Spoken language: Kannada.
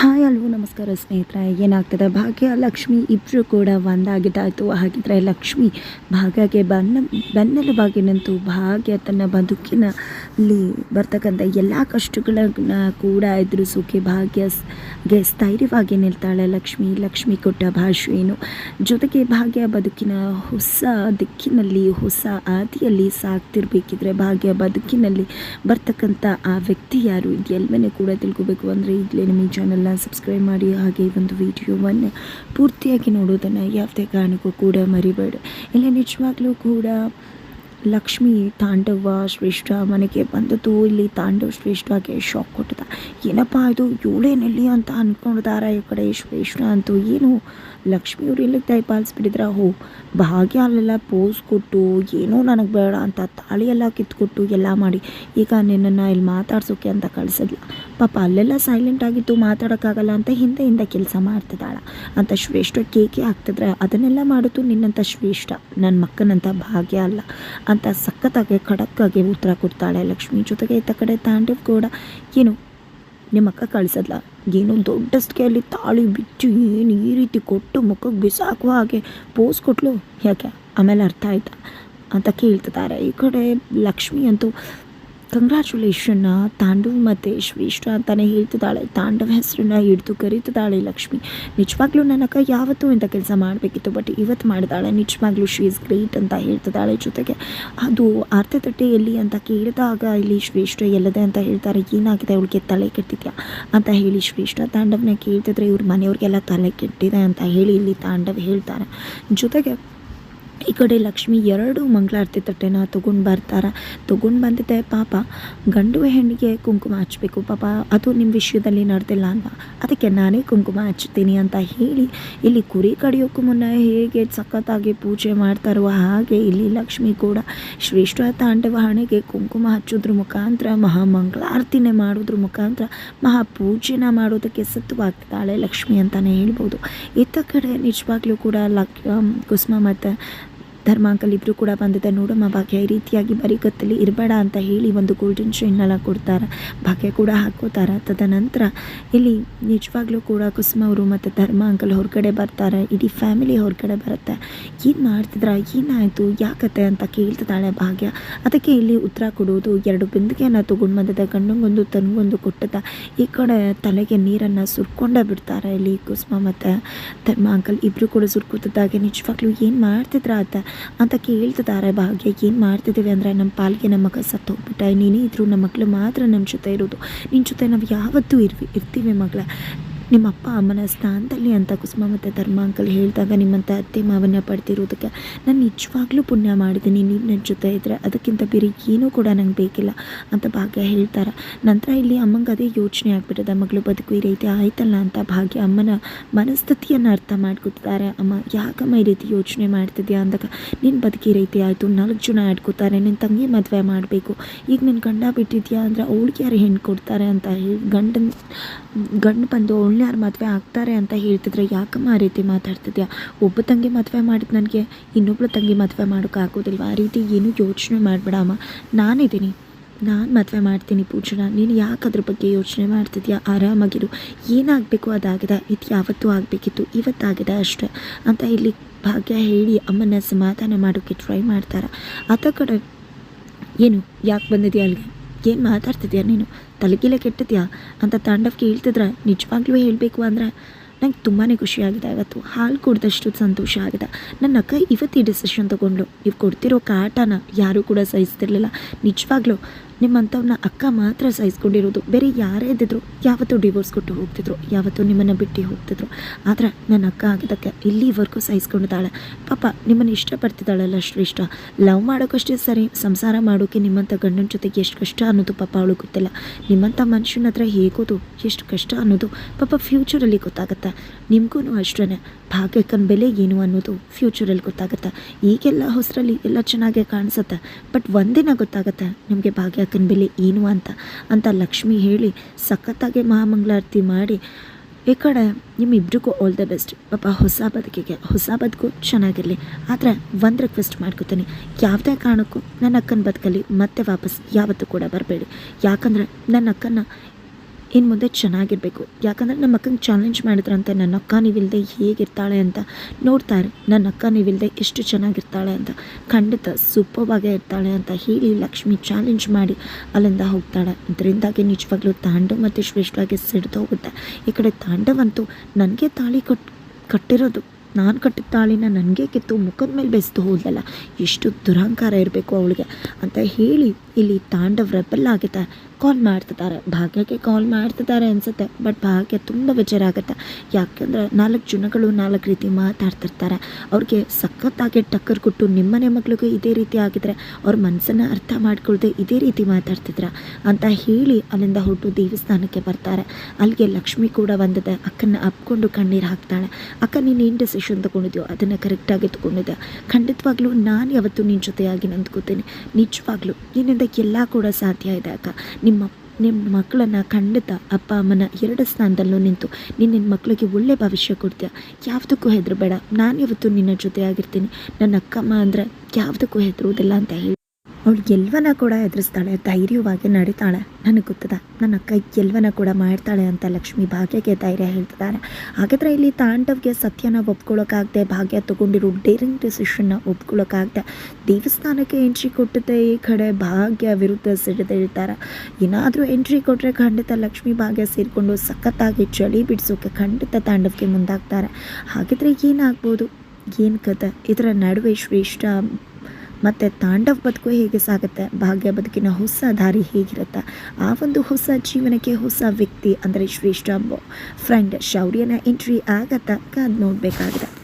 ಹಾಯ್, ಅಲ್ವೋ, ನಮಸ್ಕಾರ ಸ್ನೇಹಿತರೆ. ಏನಾಗ್ತದೆ? ಭಾಗ್ಯ, ಲಕ್ಷ್ಮಿ ಇಬ್ಬರು ಕೂಡ ಒಂದಾಗಿದ್ದಾಯಿತು. ಹಾಗಿದ್ರೆ ಲಕ್ಷ್ಮಿ ಭಾಗ್ಯಗೆ ಬನ್ನ ಬೆನ್ನೆಲುಬಾಗಿ ನಿಂತು ಭಾಗ್ಯ ತನ್ನ ಬದುಕಿನಲ್ಲಿ ಬರ್ತಕ್ಕಂಥ ಎಲ್ಲ ಕಷ್ಟಗಳನ್ನ ಕೂಡ ಎದುರಿಸೋಕೆ ಭಾಗ್ಯಗೆ ಸ್ಥೈರ್ಯವಾಗಿ ನಿಲ್ತಾಳೆ ಲಕ್ಷ್ಮಿ. ಲಕ್ಷ್ಮಿ ಕೊಟ್ಟ ಭಾಷೆಯೇನು ಜೊತೆಗೆ ಭಾಗ್ಯ ಬದುಕಿನ ಹೊಸ ದಿಕ್ಕಿನಲ್ಲಿ, ಹೊಸ ಆದಿಯಲ್ಲಿ ಸಾಕ್ತಿರ್ಬೇಕಿದ್ರೆ ಭಾಗ್ಯ ಬದುಕಿನಲ್ಲಿ ಬರ್ತಕ್ಕಂಥ ಆ ವ್ಯಕ್ತಿ ಯಾರು? ಇದೆಲ್ಲವನ್ನೂ ಕೂಡ ತಿಳ್ಕೊಬೇಕು. ಅಂದರೆ ಈಗಲೇ ನಿಮ್ಮ ಚಾನಲ್ನ ಸಬ್ಸ್ಕ್ರೈಬ್ ಮಾಡಿ ಹಾಗೆ ಈ ಒಂದು ವಿಡಿಯೋವನ್ನು ಪೂರ್ತಿಯಾಗಿ ನೋಡೋದನ್ನು ಯಾವುದೇ ಕಾರಣಕ್ಕೂ ಕೂಡ ಮರಿಬೇಡ. ಇಲ್ಲ ನಿಜವಾಗ್ಲೂ ಕೂಡ ಲಕ್ಷ್ಮಿ ತಾಂಡವ ಶ್ರೇಷ್ಠ ಮನೆಗೆ ಬಂದದ್ದು ಇಲ್ಲಿ ತಾಂಡವ ಶ್ರೇಷ್ಠವಾಗಿ ಶಾಕ್ ಕೊಟ್ಟದ. ಏನಪ್ಪ ಇದು? ಇವಳೇನೆಲ್ಲಿ ಅಂತ ಅಂದ್ಕೊಂಡಿದಾರ ಈ ಕಡೆ ಶ್ರೇಷ್ಠ ಅಂತೂ. ಏನು? ಲಕ್ಷ್ಮಿಯವ್ರು ಇಲ್ಲಿಗೆ ದಯಪಾಲಿಸ್ಬಿಟ್ಟಿದ್ರ ಹೋ, ಭಾಗ್ಯ ಅಲ್ಲೆಲ್ಲ ಪೋಸ್ ಕೊಟ್ಟು, ಏನೋ ನನಗೆ ಬೇಡ ಅಂತ ತಾಳಿ ಎಲ್ಲ ಕಿತ್ಕೊಟ್ಟು ಎಲ್ಲ ಮಾಡಿ. ಈಗ ನಿನ್ನನ್ನು ಇಲ್ಲಿ ಮಾತಾಡ್ಸೋಕೆ ಅಂತ ಕಳಿಸಿದ್ಲ. ಪಾಪ ಅಲ್ಲೆಲ್ಲ ಸೈಲೆಂಟ್ ಆಗಿತ್ತು ಮಾತಾಡೋಕ್ಕಾಗಲ್ಲ ಅಂತ ಹಿಂದೆ ಹಿಂದೆ ಕೆಲಸ ಮಾಡ್ತಿದ್ದಾಳ. ಅಂತ ಶ್ರೇಷ್ಠ ಕೇಕೆ ಆಗ್ತಿದ್ರೆ ಅದನ್ನೆಲ್ಲ ಮಾಡೋದು ನಿನ್ನಂಥ ಶ್ರೇಷ್ಠ ನನ್ನ ಮಕ್ಕನಂಥ ಭಾಗ್ಯ ಅಲ್ಲ. ಅಂತ ಸಖತ್ತಾಗಿ ಖಡಕ್ಕಾಗಿ ಉತ್ತರ ಕೊಡ್ತಾಳೆ ಲಕ್ಷ್ಮಿ. ಜೊತೆಗೆ ಇತ್ತ ಕಡೆ ತಾಂಡವ್ ಕೂಡ, ಏನು ನಿಮ್ಮ ಅಕ್ಕ ಕಳಿಸದ್ಲ? ಏನೋ ದೊಡ್ಡ ಸ್ಕೇಲಿ ತಾಳಿ ಬಿಚ್ಚು ಏನು ಈ ರೀತಿ ಕೊಟ್ಟು ಮುಖಕ್ಕೆ ಬಿಸಾಕುವ ಹಾಗೆ ಪೋಸ್ ಕೊಟ್ಲು? ಯಾಕೆ? ಆಮೇಲೆ ಅರ್ಥ ಆಯ್ತಾ? ಅಂತ ಕೇಳ್ತಿದ್ದಾರೆ. ಈ ಕಡೆ ಲಕ್ಷ್ಮಿ ಅಂತೂ ಕಂಗ್ರ್ಯಾಚುಲೇಷನ್ನ ತಾಂಡವ್ ಮತ್ತು ಶ್ರೇಷ್ಠ ಅಂತಲೇ ಹೇಳ್ತಿದ್ದಾಳೆ. ತಾಂಡವ್ ಹೆಸರನ್ನ ಹಿಡಿದು ಕರೀತಿದ್ದಾಳೆ ಲಕ್ಷ್ಮಿ. ನಿಜವಾಗ್ಲೂ ನನಗೆ ಯಾವತ್ತು ಯಾವತ್ತೂ ಇಂಥ ಕೆಲಸ ಮಾಡಬೇಕಿತ್ತು ಬಟ್ ಇವತ್ತು ಮಾಡಿದಾಳೆ. ನಿಜವಾಗ್ಲೂ ಶಿ ಇಸ್ ಗ್ರೇಟ್ ಅಂತ ಹೇಳ್ತಿದ್ದಾಳೆ ಜೊತೆಗೆ. ಅದು ಅರ್ಥತಟ್ಟೆಯಲ್ಲಿ ಅಂತ ಕೇಳಿದಾಗ ಇಲ್ಲಿ ಶ್ರೇಷ್ಠ ಎಲ್ಲದೆ ಅಂತ ಹೇಳ್ತಾರೆ. ಏನಾಗಿದೆ ಅವಳಿಗೆ ತಲೆ ಕೆಟ್ಟಿದ್ಯಾ ಅಂತ ಹೇಳಿ ಶ್ರೇಷ್ಠ ತಾಂಡವ್ನ ಕೇಳ್ತಿದ್ರೆ ಇವ್ರ ಮನೆಯವ್ರಿಗೆಲ್ಲ ತಲೆ ಕೆಟ್ಟಿದೆ ಅಂತ ಹೇಳಿ ಇಲ್ಲಿ ತಾಂಡವ್ ಹೇಳ್ತಾರೆ. ಜೊತೆಗೆ ಈ ಕಡೆ ಲಕ್ಷ್ಮಿ ಎರಡು ಮಂಗಳಾರತಿ ತಟ್ಟೆನ ತೊಗೊಂಡು ಬರ್ತಾರೆ. ತೊಗೊಂಡು ಬಂದಿದ್ದೆ, ಪಾಪ ಗಂಡು ಹೆಣ್ಣಿಗೆ ಕುಂಕುಮ ಹಚ್ಚಬೇಕು ಪಾಪ ಅದು ನಿಮ್ಮ ವಿಷಯದಲ್ಲಿ ನಡೆದಿಲ್ಲ ಅಂತ ಅದಕ್ಕೆ ನಾನೇ ಕುಂಕುಮ ಹಚ್ತೀನಿ ಅಂತ ಹೇಳಿ ಇಲ್ಲಿ ಕುರಿ ಕಡಿಯೋಕ್ಕೂ ಮುನ್ನ ಹೇಗೆ ಸಖತ್ತಾಗಿ ಪೂಜೆ ಮಾಡ್ತಾರೋ ಹಾಗೆ ಇಲ್ಲಿ ಲಕ್ಷ್ಮಿ ಕೂಡ ಶ್ರೇಷ್ಠ ತಾಂಡವ ಹಣೆಗೆ ಕುಂಕುಮ ಹಚ್ಚೋದ್ರ ಮುಖಾಂತರ ಮಹಾಮಂಗಳಾರತಿನೇ ಮಾಡೋದ್ರ ಮುಖಾಂತರ ಮಹಾಪೂಜೆನ ಮಾಡೋದಕ್ಕೆ ಸತ್ವಾಗ್ತಾಳೆ ಲಕ್ಷ್ಮಿ ಅಂತಲೇ ಹೇಳ್ಬೋದು. ಇತ್ತ ಕಡೆ ನಿಜವಾಗ್ಲೂ ಕೂಡ ಲಕ್ ಕುಸುಮ ಮತ್ತು ಧರ್ಮಾಂಕಲ್ ಇಬ್ಬರು ಕೂಡ ಬಂದಿದೆ ನೋಡಮ್ಮ, ಭಾಗ್ಯ ಈ ರೀತಿಯಾಗಿ ಬರೀ ಕತ್ತಲಿ ಇರಬೇಡ ಅಂತ ಹೇಳಿ ಒಂದು ಗೋಲ್ಡನ್ ಚೈನ್ನೆಲ್ಲ ಕೊಡ್ತಾರೆ. ಭಾಗ್ಯ ಕೂಡ ಹಾಕೋತಾರೆ. ತದನಂತರ ಇಲ್ಲಿ ನಿಜವಾಗ್ಲೂ ಕೂಡ ಕುಸುಮ ಅವರು ಮತ್ತು ಧರ್ಮ ಅಂಕಲ್ ಹೊರಗಡೆ ಬರ್ತಾರೆ. ಇಡೀ ಫ್ಯಾಮಿಲಿ ಹೊರಗಡೆ ಬರುತ್ತೆ. ಏನು ಮಾಡ್ತಿದ್ರ? ಏನಾಯಿತು? ಯಾಕತ್ತೆ ಅಂತ ಕೇಳ್ತಿದ್ದಾಳೆ ಭಾಗ್ಯ. ಅದಕ್ಕೆ ಇಲ್ಲಿ ಉತ್ತರ ಕೊಡೋದು ಎರಡು ಬಿಂದಿಗೆಯನ್ನು ತೊಗೊಂಡು ಬಂದಿದೆ ಗಂಡಂಗೊಂದು ತನಗೊಂದು ಕೊಟ್ಟದ. ಈ ಕಡೆ ತಲೆಗೆ ನೀರನ್ನು ಸುರ್ಕೊಂಡೇ ಬಿಡ್ತಾರೆ ಇಲ್ಲಿ ಕುಸುಮ ಮತ್ತು ಧರ್ಮ ಅಂಕಲ್ ಇಬ್ಬರು ಕೂಡ ಸುರ್ಕೋತಿದ್ದಾಗೆ ನಿಜವಾಗ್ಲೂ ಏನು ಮಾಡ್ತಿದ್ರ ಅಂತ ಅಂತ ಕೇಳ್ತಿದ್ದಾರೆ ಭಾಗ್ಯ, ಏನು ಮಾಡ್ತಿದ್ದೀವಿ ಅಂದರೆ ನಮ್ಮ ಪಾಲಿಗೆ ನಮ್ಮ ಮಗ ಸತ್ತು ಹೋಗ್ಬಿಟ್ಟ ನೀನೇ ಇದ್ರು ನಮ್ಮ ಮಕ್ಕಳು ಮಾತ್ರ ನಮ್ಮ ಜೊತೆ ಇರೋದು. ನಿನ್ನ ಜೊತೆ ನಾವು ಯಾವತ್ತೂ ಇರ್ವಿ ಇರ್ತೀವಿ ಮಗಳ. ನಿಮ್ಮ ಅಪ್ಪ ಅಮ್ಮನ ಸ್ಥಾನದಲ್ಲಿ ಅಂತ ಕುಸುಮ ಮತ್ತು ಧರ್ಮ ಅಂಕಲ್ ಹೇಳಿದಾಗ ನಿಮ್ಮಂಥ ಅತ್ತೆ ಮಾವನ್ನ ಪಡ್ತಿರೋದಕ್ಕೆ ನಾನು ನಿಜವಾಗ್ಲೂ ಪುಣ್ಯ ಮಾಡಿದ್ದೀನಿ. ನೀವು ನನ್ನ ಜೊತೆ ಇದ್ದರೆ ಅದಕ್ಕಿಂತ ಬೇರೆ ಏನೂ ಕೂಡ ನಂಗೆ ಬೇಕಿಲ್ಲ ಅಂತ ಭಾಗ್ಯ ಹೇಳ್ತಾರೆ. ನಂತರ ಇಲ್ಲಿ ಅಮ್ಮಂಗೆ ಅದೇ ಯೋಚನೆ ಆಗಿಬಿಟ್ಟಿದೆ. ಮಗಳು ಬದುಕು ಈ ರೀತಿ ಆಯ್ತಲ್ಲ ಅಂತ ಭಾಗ್ಯ ಅಮ್ಮನ ಮನಸ್ಥಿತಿಯನ್ನು ಅರ್ಥ ಮಾಡ್ಕೊತಿದ್ದಾರೆ. ಅಮ್ಮ, ಯಾಕಮ್ಮ ಈ ರೀತಿ ಯೋಚನೆ ಮಾಡ್ತಿದ್ಯಾ ಅಂದಾಗ ನಿನ್ನ ಬದುಕಿ ರೀತಿ ಆಯಿತು, ನಾಲ್ಕು ಜನ ಆಡ್ಕೋತಾರೆ ನಿನ್ನ ತಂಗಿ ಮದುವೆ ಮಾಡಬೇಕು. ಈಗ ನಿನ್ನ ಗಂಡ ಬಿಟ್ಟಿದ್ಯಾ ಅಂದರೆ ಅವಳಿಗೆ ಯಾರು ಹೆಣ್ಣು ಕೊಡ್ತಾರೆ? ಅಂತ ಹೇಳಿ ಗಂಡನ, ಗಂಡು ಬಂದು ಅವಳನ್ನ ಯಾರು ಮದುವೆ ಆಗ್ತಾರೆ ಅಂತ ಹೇಳ್ತಿದ್ರೆ ಯಾಕಮ್ಮ ಆ ರೀತಿ ಮಾತಾಡ್ತಿದ್ಯಾ? ಒಬ್ಬ ತಂಗಿ ಮದುವೆ ಮಾಡಿದ ನನಗೆ, ಇನ್ನೊಬ್ಳು ತಂಗಿ ಮದುವೆ ಮಾಡೋಕ್ಕಾಗೋದಿಲ್ವ ಆ ರೀತಿ ಏನೂ ಯೋಚನೆ ಮಾಡಬೇಡ ಅಮ್ಮ. ನಾನಿದ್ದೀನಿ. ನಾನು ಮದುವೆ ಮಾಡ್ತೀನಿ ಪೂಜನ. ನೀನು ಯಾಕೆ ಅದ್ರ ಬಗ್ಗೆ ಯೋಚನೆ ಮಾಡ್ತಿದ್ಯಾ? ಆರಾಮಾಗಿರು. ಏನಾಗಬೇಕು ಅದಾಗಿದೆ? ಇದು ಯಾವತ್ತು ಆಗಬೇಕಿತ್ತು. ಇವತ್ತಾಗಿದೆ ಅಷ್ಟೆ. ಅಂತ ಇಲ್ಲಿ ಭಾಗ್ಯ ಹೇಳಿ ಅಮ್ಮನ ಸಮಾಧಾನ ಮಾಡೋಕ್ಕೆ ಟ್ರೈ ಮಾಡ್ತಾರೆ. ಆತ ಕಡೆ ಏನು? ಯಾಕೆ ಬಂದಿದೆಯಾ ಅಲ್ಲಿಗೆ? ಏನು ಮಾತಾಡ್ತಿದ್ಯಾ ನೀನು? ತಲೆಗಿಲೆ ಕೆಟ್ಟಿದ್ಯಾ? ಅಂತ ತಾಂಡವ್ ಕೇಳ್ತಿದ್ರೆ ನಿಜವಾಗ್ಲೂ ಹೇಳಬೇಕು ಅಂದರೆ ನಂಗೆ ತುಂಬಾ ಖುಷಿಯಾಗಿದೆ ಇವತ್ತು ಹಾಲು ಕೊಡ್ದಷ್ಟು ಸಂತೋಷ ಆಗಿದೆ. ನನ್ನ ಅಕ್ಕ ಇವತ್ತು ಈ ಡಿಸಿಷನ್ ತೊಗೊಂಡ್ಲು ನೀವು ಕೊಡ್ತಿರೋ ಕಾಟನ ಯಾರೂ ಕೂಡ ಸಹಿಸ್ತಿರ್ಲಿಲ್ಲ. ನಿಜವಾಗ್ಲೂ ನಿಮ್ಮಂಥವ್ನ ಅಕ್ಕ ಮಾತ್ರ ಸಹಿಸ್ಕೊಂಡಿರೋದು. ಬೇರೆ ಯಾರೇ ಇದ್ದಿದ್ರು ಯಾವತ್ತೂ ಡಿವೋರ್ಸ್ ಕೊಟ್ಟು ಹೋಗ್ತಿದ್ರು, ಯಾವತ್ತೂ ನಿಮ್ಮನ್ನು ಬಿಟ್ಟು ಹೋಗ್ತಿದ್ರು. ಆದರೆ ನನ್ನ ಅಕ್ಕ ಆಗಿದ್ದಕ್ಕೆ ಇಲ್ಲಿವರೆಗೂ ಸಹಿಸ್ಕೊಂಡಿದ್ದಾಳೆ. ಪಾಪ ನಿಮ್ಮನ್ನು ಇಷ್ಟಪಡ್ತಿದ್ದಾಳಲ್ಲ ಶ್ರೇಷ್ಠ. ಲವ್ ಮಾಡೋಕ್ಕಷ್ಟೇ ಸರಿ, ಸಂಸಾರ ಮಾಡೋಕ್ಕೆ ನಿಮ್ಮಂಥ ಗಂಡನ ಜೊತೆಗೆ ಎಷ್ಟು ಕಷ್ಟ ಅನ್ನೋದು ಪಾಪ ಅವಳು ಗೊತ್ತಿಲ್ಲ. ನಿಮ್ಮಂಥ ಮನುಷ್ಯನ ಹತ್ರ ಹೇಗೋದು ಎಷ್ಟು ಕಷ್ಟ ಅನ್ನೋದು ಪಾಪ ಫ್ಯೂಚರಲ್ಲಿ ಗೊತ್ತಾಗುತ್ತೆ. ನಿಮಗೂ ಅಷ್ಟೇ ಭಾಗ್ಯಕ್ಕನ ಬೆಲೆ ಏನು ಅನ್ನೋದು ಫ್ಯೂಚರಲ್ಲಿ ಗೊತ್ತಾಗುತ್ತೆ. ಈಗೆಲ್ಲ ಹೊಸರಲ್ಲಿ ಎಲ್ಲ ಚೆನ್ನಾಗೇ ಕಾಣಿಸುತ್ತೆ. ಬಟ್ ಒಂದಿನ ಗೊತ್ತಾಗುತ್ತೆ ನಿಮಗೆ ಭಾಗ್ಯಕ್ಕನ ಬೆಲೆ ಏನು ಅಂತ ಅಂತ ಲಕ್ಷ್ಮಿ ಹೇಳಿ ಸಖತ್ತಾಗಿ ಮಹಾಮಂಗಳಾರತಿ ಮಾಡಿ ಈ ಕಡೆ ನಿಮ್ಮಿಬ್ರಿಗೂ ಆಲ್ ದ ಬೆಸ್ಟ್ ಪಾಪ ಹೊಸ ಬದುಕಿಗೆ, ಹೊಸ ಬದುಕು ಚೆನ್ನಾಗಿರಲಿ. ಆದರೆ ಒಂದು ರಿಕ್ವೆಸ್ಟ್ ಮಾಡ್ಕೋತೀನಿ. ಯಾವುದೇ ಕಾರಣಕ್ಕೂ ನನ್ನ ಅಕ್ಕನ ಬದುಕಲ್ಲಿ ಮತ್ತೆ ವಾಪಸ್ ಯಾವತ್ತೂ ಕೂಡ ಬರಬೇಡಿ. ಯಾಕಂದರೆ ನನ್ನ ಅಕ್ಕನ ಇನ್ನು ಮುಂದೆ ಚೆನ್ನಾಗಿರಬೇಕು. ಯಾಕಂದರೆ ನಮ್ಮ ಅಕ್ಕಂಗೆ ಚಾಲೆಂಜ್ ಮಾಡಿದ್ರಂತೆ ನನ್ನ ಅಕ್ಕ ನೀವಿಲ್ಲದೆ ಹೇಗಿರ್ತಾಳೆ ಅಂತ ನೋಡ್ತಾರೆ ನನ್ನ ಅಕ್ಕ ನೀವಿಲ್ಲದೆ ಎಷ್ಟು ಚೆನ್ನಾಗಿರ್ತಾಳೆ ಅಂತ. ಖಂಡಿತ ಸೂಪರ್ವಾಗೇ ಇರ್ತಾಳೆ ಅಂತ ಹೇಳಿ ಲಕ್ಷ್ಮಿ ಚಾಲೆಂಜ್ ಮಾಡಿ ಅಲ್ಲಿಂದ ಹೋಗ್ತಾಳೆ. ಇದರಿಂದಾಗಿ ನಿಜವಾಗ್ಲೂ ತಾಂಡವ ಮತ್ತು ಶ್ರೇಷ್ಠವಾಗಿ ಸಿಡ್ದೋಗುತ್ತೆ ಈ ಕಡೆ ತಾಂಡವಂತೂ ನನಗೆ ತಾಳಿ ಕಟ್, ಕಟ್ಟಿರೋದು. ನಾನು ಕಟ್ಟಿದ ತಾಳಿನ ನನಗೆ ಕಿತ್ತು ಮುಖದ ಮೇಲೆ ಬೆಸ್ದು ಹೋದಲ್ಲ ಎಷ್ಟು ದುರಹಂಕಾರ ಇರಬೇಕು ಅವಳಿಗೆ ಅಂತ ಹೇಳಿ ಇಲ್ಲಿ ತಾಂಡವ ರೆಬಲ್ ಆಗುತ್ತೆ ಕಾಲ್ ಮಾಡ್ತಿದ್ದಾರೆ. ಭಾಗ್ಯಕ್ಕೆ ಕಾಲ್ ಮಾಡ್ತಿದ್ದಾರೆ ಅನಿಸುತ್ತೆ. ಬಟ್ ಭಾಗ್ಯ ತುಂಬ ಬೇಜಾರಾಗುತ್ತೆ. ಯಾಕೆಂದರೆ ನಾಲ್ಕು ಜನಗಳು ನಾಲ್ಕು ರೀತಿ ಮಾತಾಡ್ತಿರ್ತಾರೆ. ಅವ್ರಿಗೆ ಸಖತ್ತಾಗಿ ಟಕ್ಕರ್ ಕೊಟ್ಟು ನಿಮ್ಮನೆ ಮಗಳಿಗೂ ಇದೇ ರೀತಿ ಆಗಿದ್ರೆ ಅವ್ರ ಮನಸ್ಸನ್ನು ಅರ್ಥ ಮಾಡ್ಕೊಳ್ದೆ ಇದೇ ರೀತಿ ಮಾತಾಡ್ತಿದ್ರ ಅಂತ ಹೇಳಿ ಅಲ್ಲಿಂದ ಹೊರಟು ದೇವಸ್ಥಾನಕ್ಕೆ ಬರ್ತಾರೆ. ಅಲ್ಲಿಗೆ ಲಕ್ಷ್ಮಿ ಕೂಡ ಬಂದಿದೆ. ಅಕ್ಕನ ಅಪ್ಕೊಂಡು ಕಣ್ಣೀರು ಹಾಕ್ತಾಳೆ. ಅಕ್ಕ, ನೀನು ಏನು ಡಿಸಿಷನ್ ತೊಗೊಂಡಿದ್ಯೋ ಅದನ್ನು ಕರೆಕ್ಟಾಗಿ ತೊಗೊಂಡಿದ್ದೆ ಖಂಡಿತವಾಗ್ಲೂ ನಾನು ಯಾವತ್ತೂ ನಿನ್ನ ಜೊತೆಯಾಗಿ ನಂದ್ಕೋತೀನಿ ನಿಜವಾಗ್ಲೂ ನಿನ್ನಿಂದ ಎಲ್ಲ ಕೂಡ ಸಾಧ್ಯ ಇದೆ ಅಕ್ಕ. ನಿಮ್ಮ ನಿಮ್ಮ ಮಕ್ಕಳನ್ನು ಖಂಡಿತ ಅಪ್ಪ ಅಮ್ಮನ ಎರಡು ಸ್ಥಾನದಲ್ಲೂ ನಿಂತು ನೀನು ನಿನ್ನ ಮಕ್ಕಳಿಗೆ ಒಳ್ಳೆ ಭವಿಷ್ಯ ಕೊಡ್ತೀಯ? ಯಾವುದಕ್ಕೂ ಹೆದರಬೇಡ. ನಾನು ಇವತ್ತು ನಿನ್ನ ಜೊತೆ ಆಗಿರ್ತೀನಿ ನನ್ನ ಅಕ್ಕಮ್ಮ ಅಂದರೆ ಯಾವುದಕ್ಕೂ ಹೆದರುವುದಿಲ್ಲ ಅಂತ ಹೇಳಿ. ಅವಳು ಎಲ್ವನ ಕೂಡ ಎದುರಿಸ್ತಾಳೆ, ಧೈರ್ಯವಾಗಿ ನಡೀತಾಳೆ. ನನಗೆ ಗೊತ್ತದ, ನನ್ನ ಅಕ್ಕ ಎಲ್ವನ ಕೂಡ ಮಾಡ್ತಾಳೆ ಅಂತ ಲಕ್ಷ್ಮಿ ಭಾಗ್ಯಕ್ಕೆ ಧೈರ್ಯ ಹೇಳ್ತಿದ್ದಾರೆ ಹಾಗಿದ್ರೆ ಇಲ್ಲಿ ತಾಂಡವ್ಗೆ ಸತ್ಯನ ಒಪ್ಕೊಳ್ಳೋಕ್ಕಾಗದೆ ಭಾಗ್ಯ ತೊಗೊಂಡಿರೋ ಡೇರಿಂಗ್ ಡಿಸಿಷನ್ನ ಒಪ್ಕೊಳ್ಳೋಕ್ಕಾಗದೆ ದೇವಸ್ಥಾನಕ್ಕೆ ಎಂಟ್ರಿ ಕೊಟ್ಟಿದ್ದೆ ಈ ಕಡೆ ಭಾಗ್ಯ ವಿರುದ್ಧ ಸಿಡಿದಿರ್ತಾರೆ ಏನಾದರೂ ಎಂಟ್ರಿ ಕೊಟ್ಟರೆ ಖಂಡಿತ ಲಕ್ಷ್ಮಿ ಭಾಗ್ಯ ಸೇರಿಕೊಂಡು ಸಖತ್ತಾಗಿ ಚಳಿ ಬಿಡಿಸೋಕೆ ಖಂಡಿತ ತಾಂಡವ್ಗೆ ಮುಂದಾಗ್ತಾರೆ. ಹಾಗಿದ್ರೆ ಏನಾಗ್ಬೋದು? ಏನು ಕತೆ? ಇದರ ನಡುವೆ ಶ್ರೇಷ್ಠ ಮತ್ತು ತಾಂಡವ್ ಬದುಕು ಹೇಗೆ ಸಾಗುತ್ತೆ? ಭಾಗ್ಯ ಬದುಕಿನ ಹೊಸ ದಾರಿ ಹೇಗಿರುತ್ತೆ? ಆ ಒಂದು ಹೊಸ ಜೀವನಕ್ಕೆ ಹೊಸ ವ್ಯಕ್ತಿ ಅಂದರೆ ಶ್ರೇಷ್ಠ ಫ್ರೆಂಡ್ ಶೌರ್ಯನ ಎಂಟ್ರಿ ಆಗತ್ತಾ. ಕಾದು ನೋಡಬೇಕಾಗಿದೆ.